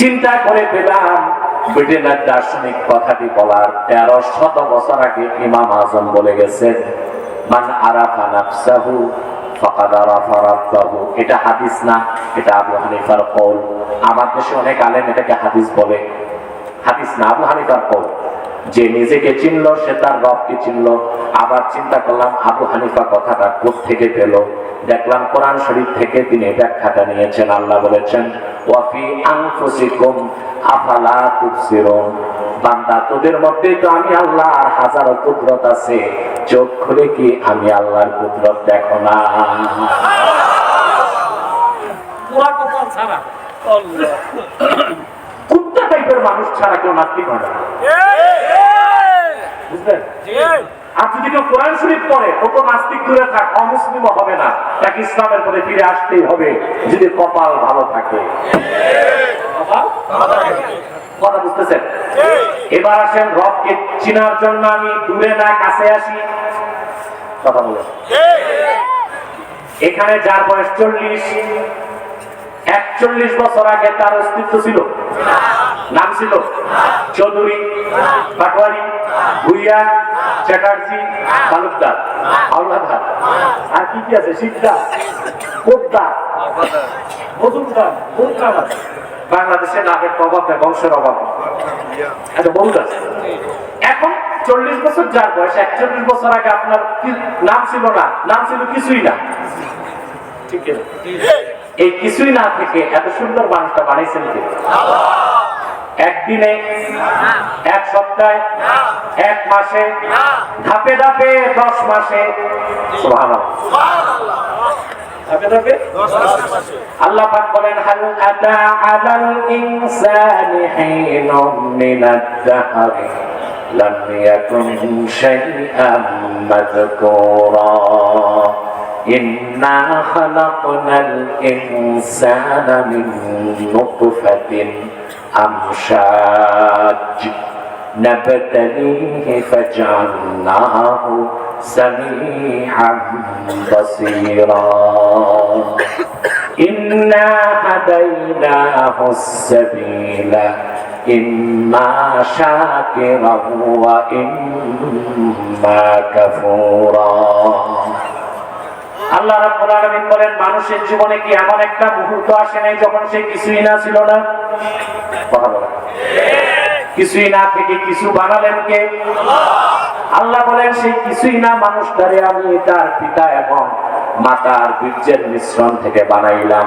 চিন্তা করে পেলাম, ব্রিটেনের দার্শনিক কথাটি বলার তেরো শত বছর আগে ইমাম আজম বলে গেছেন মান আরাফা নাফসাহু এটা হাদিস না, এটা আবু হানিফার কওল আমার দেশে অনেক আলেম এটাকে হাদিস বলে। হাদিস না, আবু হানিফার কওল যে নিজেকে চিনলো, সে তার রবকে চিনলো। আবার চিন্তা করলাম, আবু হানিফা কথাটা থেকে পেল? দেখলাম কোরআন শরীফ থেকে তিনি ব্যাখ্যাটা নিয়েছেন, আল্লাহ বলেছেন ওয়াফি আনফুসিকুম আফালা তুবসিরুন। বান্দা তোদের মধ্যে তো আমি আল্লাহর হাজারো কুদরত আছে। চোখ খুলে কি আমি আল্লাহর কুদরত দেখো না? পুরা ছাড়া। কুত্তা টাইপের মানুষ ছাড়া কেউ নাস্তিক হয় না। বুঝলেন? আর যদি কেউ কোরআন শরীফ পড়ে ও তো নাস্তিক দূরে থাক অমুসলিমও হবে না। তাকে ইসলামের ফিরে আসতেই হবে যদি কপাল ভালো থাকে। কথা বুঝতেছেন? এবার আসেন রবকে চিনার জন্য আমি দূরে না কাছে আসি। কথা বলে এখানে যার বয়স চল্লিশ একচল্লিশ বছর আগে তার অস্তিত্ব ছিল। নাম ছিল চৌধুরী পাটোয়ারি। ভুইয়া, চ্যাটার্জি, তালুকদার আর কি কি আছে? মজুমদার বাংলাদেশে নামের প্রভাব নেই বংশের অভাব। এটা বহুত আছে এখন চল্লিশ বছর যার বয়স, একচল্লিশ বছর আগে আপনার নাম ছিল না? নাম ছিল কিছুই না। ঠিক আছে? এই কিছুই না থেকে এত সুন্দর মানুষটা বানিয়েছেন কে? একদিনে এক সপ্তাহে এক মাসে ধাপে ধাপে দশ মাসে। আল্লাহ বলেন أمشاج نبتليه فجعلناه سميعا بصيرا إنا هديناه السبيل إما شاكرا وإما كفورا আল্লাহ রাব্বুল আলামিন বলেন, মানুষের জীবনে কি এমন একটা মুহূর্ত আসে নাই যখন সে কিছুই না ছিল না? কিছুই না থেকে কিছু বানালেন কে? আল্লাহ বলেন সেই কিছুই না, মানুষ মানুষটারে আমি তার পিতা এবং মাতার বীর্যের মিশ্রণ থেকে বানাইলাম।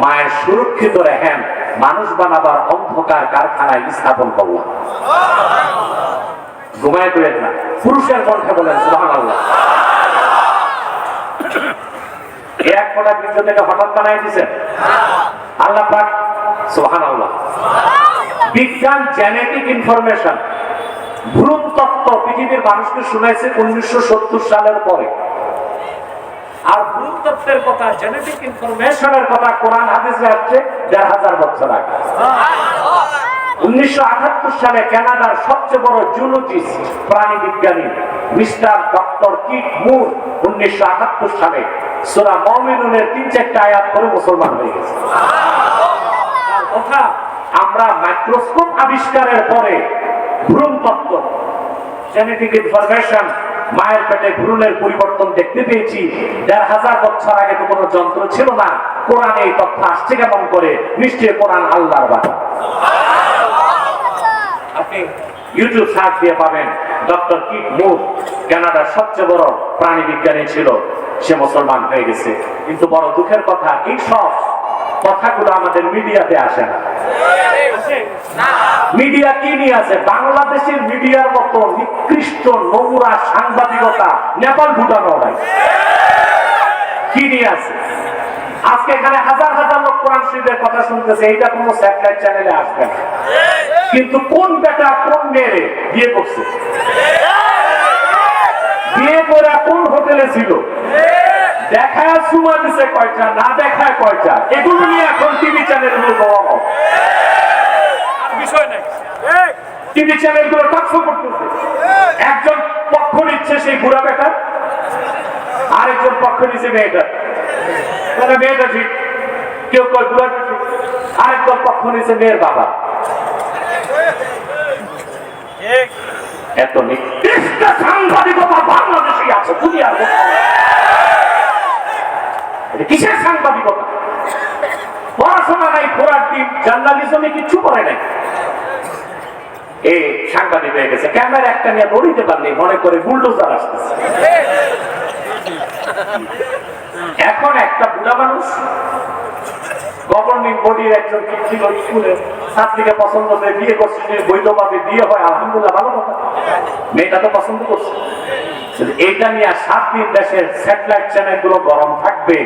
মায়ের সুরক্ষিত রেহেন মানুষ বানাবার অন্ধকার কারখানায় স্থাপন করলাম ঘুমায় করেন না। পুরুষের কণ্ঠে বলেন সুহান আল্লাহ এক ফোঁটা বীর্য থেকে হঠাৎ বানাই দিচ্ছেন আল্লাহ পাক বিজ্ঞান জেনেটিক ইনফরমেশন ভ্রূণ তত্ত্ব পৃথিবীর মানুষকে শুনাইছে উনিশশো সত্তর সালের পরে। আর তত্ত্বের কথা জেনেটিক ইনফরমেশনের কথা কোরআন হাদিসে আসছে দেড় হাজার বছর আগে। সালে কানাডার তিন চারটা আয়াত করে হয়ে গেছে। কথা, আমরা মাইক্রোস্কোপ আবিষ্কারের পরে ভ্রূণ তত্ত্ব জেনেটিক ইনফরমেশন মায়ের পেটে ভ্রূণের পরিবর্তন দেখতে পেয়েছি। দেড় হাজার বছর আগে তো কোনো যন্ত্র ছিল না। কোরআন এই তথ্য আসছে কেমন করে? নিশ্চয়ই কোরআন আল্লাহর আপনি ইউটিউব সার্চ দিয়ে পাবেন, ডক্টর কিট মুর, কানাডার সবচেয়ে বড় প্রাণী বিজ্ঞানী ছিল। সে মুসলমান হয়ে গেছে। কিন্তু বড় দুঃখের কথা এই সব কথাগুলো আমাদের মিডিয়াতে আসে না। মিডিয়া কি নিয়ে আছে? বাংলাদেশের মিডিয়ার মতো নিকৃষ্ট নোংরা সাংবাদিকতা নেপাল ভুটানো কি নিয়ে আছে? আজকে এখানে হাজার হাজার লোক কোরআন শরীফের কথা শুনতেছে, এইটা কোনো স্যাটেলাইট চ্যানেলে আসবে না। কিন্তু কোন বেটা কোন মেয়েরে বিয়ে করছে? বিয়ে করে কোন হোটেলে ছিল? দেখায় সুমা দিছে কয়টা, না দেখায় কয়টা? এগুলো নিয়ে এখন টিভি চ্যানেলগুলো বিষয় নাই। টিভি চ্যানেলগুলো টকশো করতেছে। একজন পক্ষ নিচ্ছে সেই বুড়া বেটা, আরেকজন পক্ষ নিচ্ছে মেয়েটা। মানে মেয়েটা ঠিক। কেউ কয়, বুড়া আরেকজন পক্ষ নিচ্ছে মেয়ের বাবা। এত নিকৃষ্ট সাংবাদিকতা বাংলাদেশে আছে, দুনিয়ার কিসের সাংবাদিকতা? পড়াশোনা নাই দিন, জার্নালিজমে করে নাই। সাংবাদিক হয়ে গেছে, ক্যামেরা একটা নিয়ে পারলি মনে করে বুলডোজার আসতেছে। এখন একটা বুড়া মানুষ গভর্নিং বডির একজন ছিল স্কুলে ছাত্রীকে পছন্দ করে বিয়ে করছে বৈধভাবে বিয়ে হয়, আলহামদুলিল্লাহ, ভালো কথা। মেয়েটা তো পছন্দ করছে। এইটা নিয়ে সাত দিন দেশের স্যাটেলাইট চ্যানেলগুলো গরম থাকবে।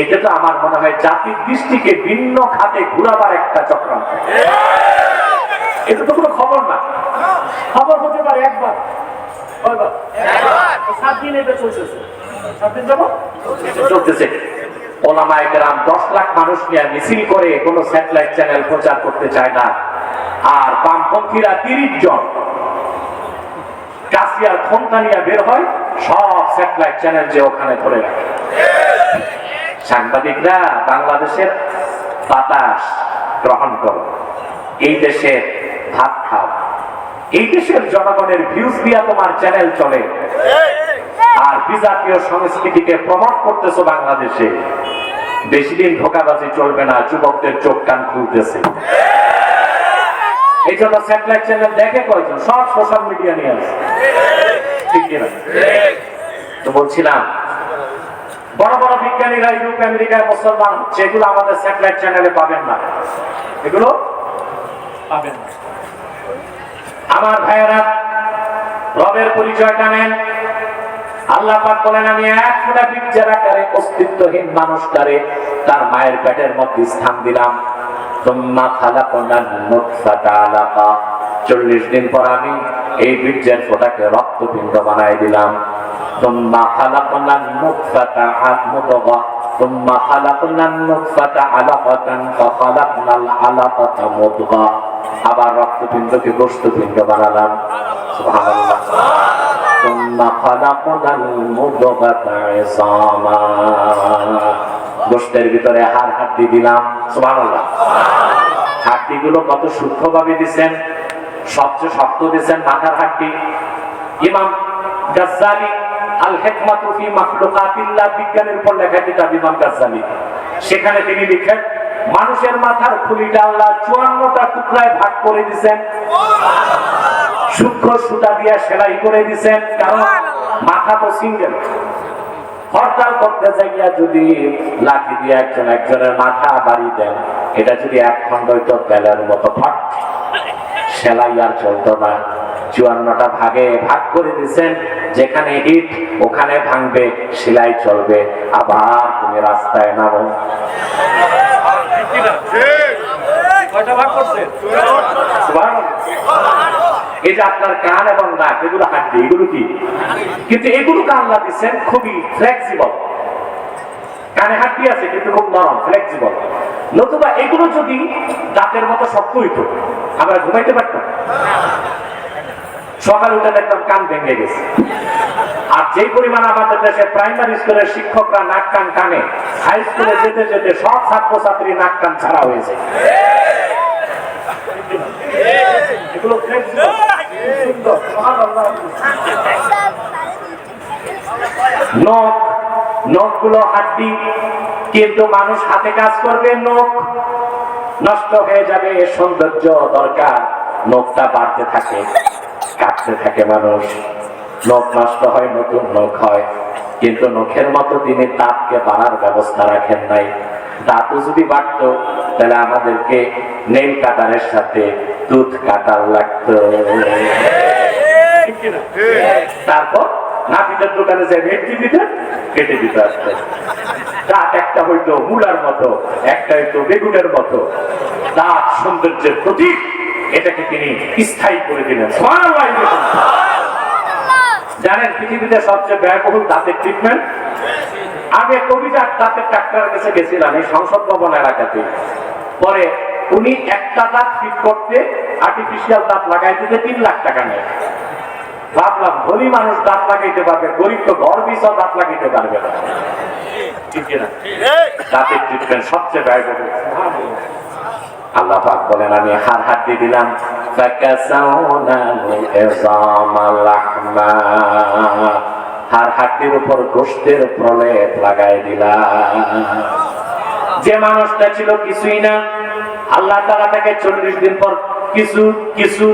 এতে তো আমার মনে হয় জাতির দৃষ্টিকে ভিন্ন খাতে ঘুরাবার একটা চক্রান্ত এটা তো কোনো খবর না। খবর হতে পারে একবার। সাত দিন এটা চলতেছে। সাত দিন যাব চলতেছে। ওলামায়ে কেরাম দশ লাখ মানুষ নিয়ে মিছিল করে কোন স্যাটেলাইট চ্যানেল প্রচার করতে চায় না। আর বামপন্থীরা তিরিশ জন। কাশিয়ার ক্ষমতা নিয়ে বের হয়, সব স্যাটেলাইট চ্যানেল যে ওখানে ধরে রাখে। সাংবাদিকরা বাংলাদেশের বাতাস গ্রহণ করো। এই দেশের ভাত খাও। এই দেশের জনগণের ভিউজ দিয়া তোমার চ্যানেল চলে। আর বিজাতীয় সংস্কৃতিকে প্রমোট করতেছো বাংলাদেশে। বেশি দিন ধোকাবাজি চলবে না, যুবকদের চোখ কান খুলতেছে। এই জন্য স্যাটেলাইট চ্যানেল দেখে কয়জন? সব সোশ্যাল মিডিয়া নিয়ে আসে। ঠিক কিনা? তো বলছিলাম, বড় বড় বিজ্ঞানীরা ইউরোপ আমেরিকায় মুসলমান, যেগুলো আমাদের স্যাটেলাইট চ্যানেলে পাবেন না, এগুলো পাবেন না। আমার ভাইয়েরা, রবের পরিচয়টা নেন। আল্লাহ পাক বলেন, আমি এক ফোঁটা আকারে অস্তিত্বহীন মানুষটারে তার মায়ের পেটের মধ্যে স্থান দিলাম। তোম্মা খালাকনান নুতফাতা আলাকা চল্লিশ দিন পর আমি এই বীর্যের ফোঁটাকে রক্তপিণ্ড বানাই দিলাম তোম্মা খালাকনান নুতফাতা মুদগা ثم خلقنا النطفة علقة فخلقنا العلقة مضغة আবার রক্তপিণ্ডকে গোষ্ঠপিণ্ড বানালাম সুবহানাল্লাহ ثم خلقنا المضغة عظاما গোষ্ঠের ভিতরে হাড় হাড্ডি দিলাম। সুবহানাল্লাহ। হাড্ডিগুলো কত সূক্ষ্মভাবে দিছেন? সবচেয়ে শক্ত দিছেন মাথার হাড্ডি। ইমাম গাজ্জালি আল হেকমাতু ফি মাখলুকাতিল্লাহ বিজ্ঞানের উপর লেখা কিতাব ইমাম গাজ্জালি। সেখানে তিনি লিখেন মানুষের মাথার খুলিটা আল্লাহ চুয়ান্নটা টুকরায় ভাগ করে দিছেন। সূক্ষ্ম সুতা দিয়া সেলাই করে দিছেন। কারণ মাথা তো সিঙ্গেল হরতাল করতে যাইয়া যদি লাঠি দিয়ে একজন একজনের মাথা বাড়ি দেন এটা যদি এক খন্ড হইতো বেলার মতো ফাট সেলাই আর চলতো না। চুয়ান্নটা ভাগে ভাগ করে দিছেন যেখানে ইট ওখানে ভাঙবে সেলাই চলবে আবার তুমি রাস্তায় নামো। কয়টা ভাগ করছে। যে আপনার কান এবং নাক, এগুলো এগুলো কি? কিন্তু খুবই ফ্লেক্সিবল কানে আছে, কিন্তু খুব নরম ফ্লেক্সিবল নতুবা এগুলো যদি দাঁতের মতো শক্ত হইতো, আমরা ঘুমাইতে পারতাম। সকালে উঠে দেখতাম কান ভেঙে গেছে। আর যেই পরিমাণ আমাদের দেশে প্রাইমারি স্কুলের শিক্ষকরা নাক কান কানে হাই স্কুলে যেতে যেতে সব ছাত্রছাত্রী নাক কান ছাড়া হয়েছে। এগুলো। নখ হাড্ডি কিন্তু মানুষ হাতে কাজ করবে, নখ। নষ্ট হয়ে যাবে, সৌন্দর্য দরকার। নখটা বাড়তে থাকে কাটতে থাকে মানুষ। নখ নষ্ট হয়, নতুন নখ হয়। কিন্তু নখের মতো তিনি দাঁতকে বাড়ার ব্যবস্থা রাখেন নাই। দাঁতও যদি বাড়তো, তাহলে আমাদেরকে নেল কাটারের সাথে দুধ কাটার লাগতো। তারপর নাপিতের দোকানে যে ভেটকি দিতে কেটে দিতে আসতে দাঁত একটা হইতো মূলার মতো, একটা হইতো বেগুনের মতো। দাঁত সৌন্দর্যের প্রতীক, এটাকে তিনি স্থায়ী করে দিলেন। জানেন পৃথিবীতে সবচেয়ে ব্যয়বহুল দাঁতের ট্রিটমেন্ট আগে কবিজার দাঁতের ডাক্তারের কাছে গেছিলাম এই সংসদ ভবন এলাকাতে। পরে উনি একটা দাঁত ঠিক করতে আর্টিফিশিয়াল দাঁত লাগাই দিতে তিন লাখ টাকা নেয়। ভাবলাম ধনী মানুষ দাঁত লাগাইতে পারবে গরিব তো ঘর বিষয় দাঁত লাগাইতে পারবে না। ঠিক না দাঁতের ট্রিটমেন্ট সবচেয়ে ব্যয়বহুল। আল্লাহ পাক বলেন আমি হার দিলাম। ফাকাসাউনা ইযামা লাহমা। হার হাড্ডির উপর গোশতের প্রলেপ লাগাই দিলাম। যে মানুষটা ছিল কিছুই না আল্লাহ তাআলা তাকে চল্লিশ দিন পর কিছু কিছু,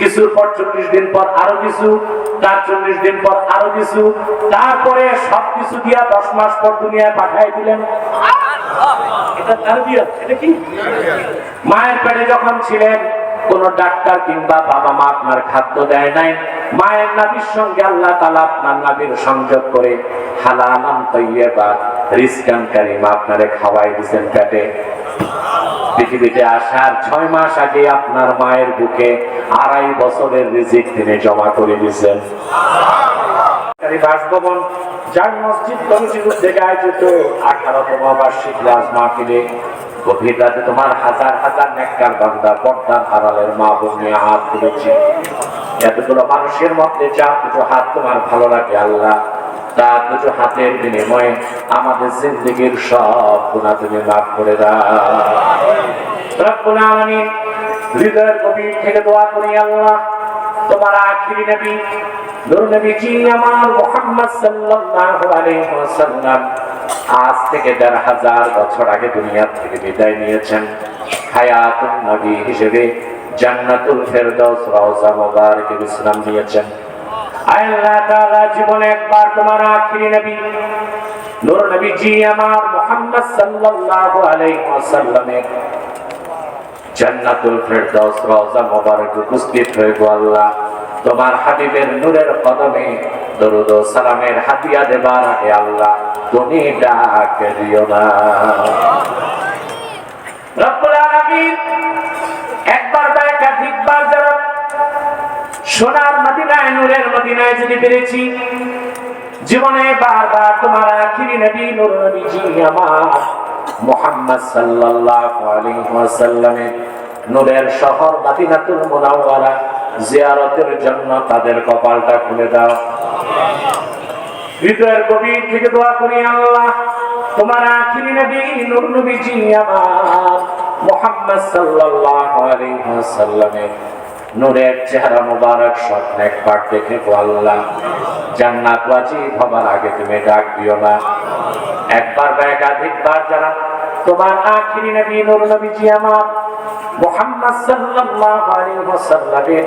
কিছুর পর চল্লিশ দিন পর আরও কিছু, তার চল্লিশ দিন পর আরও কিছু, তারপরে সবকিছু দিয়া দশ মাস পর দুনিয়ায় পাঠাই দিলেন। তার মায়ের পেটে যখন ছিলেন, কোন ডাক্তার কিংবা বাবা মা আপনার খাদ্য দেয় নাই। মায়ের নাবির সঙ্গে আল্লাহ তালা আপনার নাবির সংযোগ করে হালালাম তৈবা রিস্কান কারিমা আপনারে খাওয়াই দিছেন পেটে। পৃথিবীতে আসার ছয় মাস আগে আপনার মায়ের বুকে আড়াই বছরের রিজিক তিনি জমা করে দিয়েছেন। বাসভবন যার মসজিদ কমিটির উদ্যোগে আয়োজিত আঠারোতম বার্ষিক রাজ মাহফিলে গভীর রাতে তোমার হাজার হাজার নেককার বান্দা পর্দার আড়ালের মা বোন হাত তুলেছে। এতগুলো মানুষের মধ্যে যা দুটো হাত তোমার ভালো লাগে, আল্লাহ তা দুটো হাতের বিনিময়ে আমাদের জিন্দগির সব গুণা তুমি মাফ করে দাও। হৃদয়ের গভীর থেকে দোয়া করি আল্লাহ, তোমার আখিরি নবী আজ থেকে দেড় হাজার বছর আগে দুনিয়া থেকে বিদায় নিয়েছেন। হায়াতুন নবী হিসেবে জান্নাতুল ফেরদৌস রওজা মুবারকে বিশ্রাম নিয়েছেন। একবার তোমার হাবিবের নূরের কদমে দরুদ সালামের হাদিয়া দেবার আগে আল্লাহ তুমি দিও না। একবার যারা সোনার মদিনায় নূরের মদিনায় যদি পেরেছি, জীবনে বারবার তোমার আখিরি নবী, নূর নবীজি আমার মুহাম্মদ সাল্লাল্লাহু আলাইহি ওয়াসাল্লামের নূরের শহর মদিনাতুল মুনাওয়ারা জিয়ারতের জন্য তাদের কপালটা খুলে দাও। হৃদয়ের গভীর থেকে দোয়া করি, আল্লাহ, তোমার আখিরি নবী, নূর নবীজি আমার মুহাম্মদ সাল্লাল্লাহু আলাইহি ওয়াসাল্লামের নূরের চেহারা মোবারক স্বপ্ন একবার দেখে আল্লাহ জান্নাত ওয়াজিব হবার আগে তুমি ডাক দিও না। একবার বা একাধিকবার যারা তোমার আখিরি নবী, নূর নবীজি আমার। মুহাম্মদ সাল্লাল্লাহু আলাইহি ওয়াসাল্লামের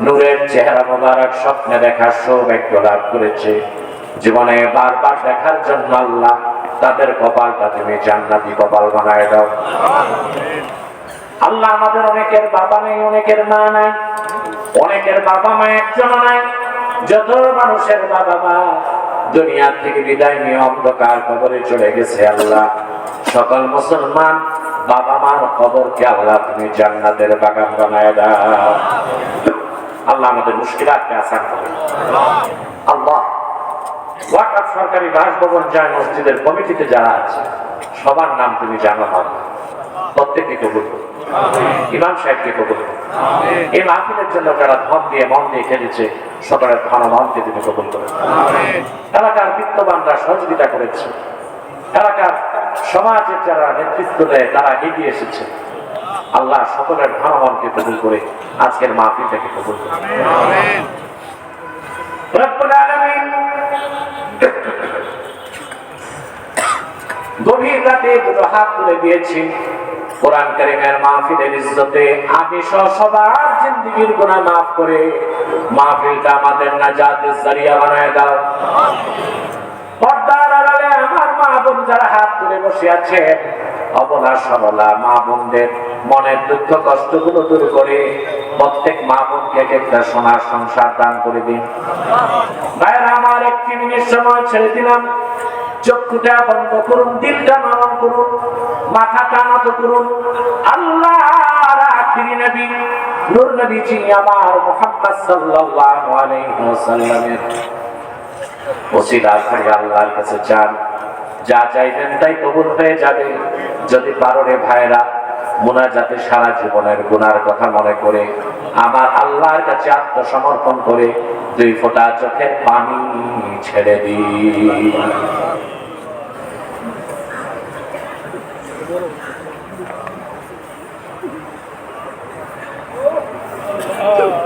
নূরের চেহারা মোবারক, স্বপ্নে দেখার সৌভাগ্য লাভ করেছে। জীবনে বারবার দেখার জন্য আল্লাহ তাদের কপালটা তুমি জান্নাতি কপাল বানায় দাও। আল্লাহ আমাদের অনেকের বাবা নাই, অনেকের মা নাই, অনেকের বাবা মা একজন নাই। যত মানুষের বাবা মা দুনিয়ার থেকে বিদায় নিয়ে অন্ধকার কবরে চলে গেছে আল্লাহ। সকল মুসলমান বাবা মার কবরকে আল্লাহ তুমি জান্নাতের বাগান বানায় দাও। আল্লাহ আমাদের মুশকিলাতকে আসান করে। আল্লাহ ওয়াকফ সরকারি বাসভবন যায় মসজিদের কমিটিতে যারা আছে, সবার নাম তুমি জানো হবে। প্রত্যেককে কবুল করো। ইমাম সাহেবকে কবুল করো। এই মাহফিলের জন্য যারা ধন দিয়ে, মন দিয়ে খেলেছে মনকে কবুল করে এলাকার বিত্তবানরা সহযোগিতা করেছে। এলাকার সমাজের যারা নেতৃত্ব দেয়, তারা এগিয়ে এসেছে। আল্লাহ সকলের ধন মনকে কবুল করে আজকের মাহফিলটাকে কবুল করে গভীর রাতে দুটো হাত তুলে দিয়েছি কোরআন কারিমের মাহফিলের ইজ্জতে আমি সবার জিন্দিগির করে। মাহফিলটা আমাদের জারিয়া বানায় দাও। পর্দার আড়ালে আমার মা বোন যারা হাত বসে আছে অবলা মা বোনদের মনের দুঃখ দূর করে প্রত্যেক মা বোনকে এক একটা সোনার সংসার দান করে দিন। আমার একটি মিনিট সময় ছেড়ে দিলাম। চক্ষুটা বন্ধ করুন, দিলটা নরম করুন। করুন। আল্লাহ যা চাইবেন তাই কবুল হয়ে যাবে। যদি পারো রে ভাইরা, মোনাজাতে সারা জীবনের গুনার কথা মনে করে, আমার আল্লাহর কাছে আত্মসমর্পণ করে দুই ফোঁটা চোখের পানি ছেড়ে দিই Oh.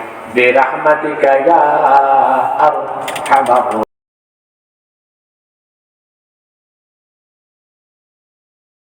برحمتك يا أرحم الراحمين